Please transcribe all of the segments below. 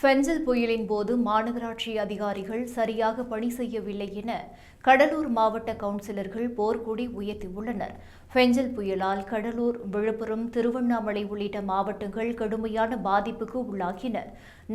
ஃபென்சில் புயலின் போது மாநகராட்சி அதிகாரிகள் சரியாக பணி செய்யவில்லை என கடலூர் மாவட்ட கவுன்சிலர்கள் போர்க்கொடி உயர்த்தியுள்ளனர். ஃபென்சில் புயலால் கடலூர் விழுப்புரம் திருவண்ணாமலை உள்ளிட்ட மாவட்டங்கள் கடுமையான பாதிப்புக்கு உள்ளாகின.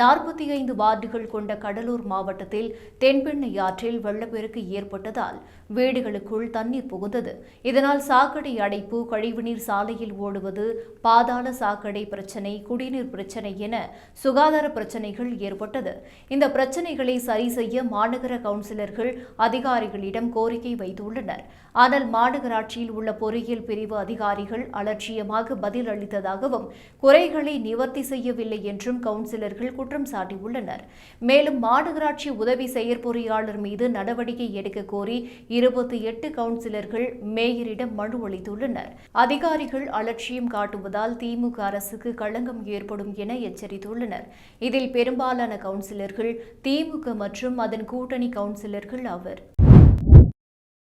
நாற்பத்தி ஐந்து வார்டுகள் கொண்ட கடலூர் மாவட்டத்தில் தென்பெண்ணை ஆற்றில் வெள்ளப்பெருக்கு ஏற்பட்டதால் வீடுகளுக்குள் தண்ணீர் புகுந்தது. இதனால் சாக்கடை அடைப்பு கழிவுநீர் சாலையில் ஓடுவது பாதாள சாக்கடை பிரச்சனை குடிநீர் பிரச்சனை என சுகாதார பிரச்சனைகள் ஏற்பட்டது. இந்த பிரச்சனைகளை சரி செய்ய மாநகர கவுன்சிலர்கள் அதிகாரிகளிடம் கோரிக்கை வைத்துள்ளனர். ஆனால் மாநகராட்சியில் உள்ள பொறியியல் பிரிவு அதிகாரிகள் அலட்சியமாக பதில் அளித்ததாகவும் குறைகளை நிவர்த்தி செய்யவில்லை என்றும் கவுன்சிலர்கள் குற்றம் சாட்டியுள்ளனர். மேலும் மாநகராட்சி உதவி செயற்பொறியாளர் மீது நடவடிக்கை எடுக்க கோரி இருபத்தி எட்டு கவுன்சிலர்கள் மேயரிடம் மனு அளித்துள்ளனர். அதிகாரிகள் அலட்சியம் காட்டுவதால் திமுக அரசுக்கு களங்கம் ஏற்படும் என எச்சரித்துள்ளனர். இதில் பெரும்பாலான கவுன்சிலர்கள் திமுக மற்றும் அதன் கூட்டணி கவுன்சிலர்கள் அவர்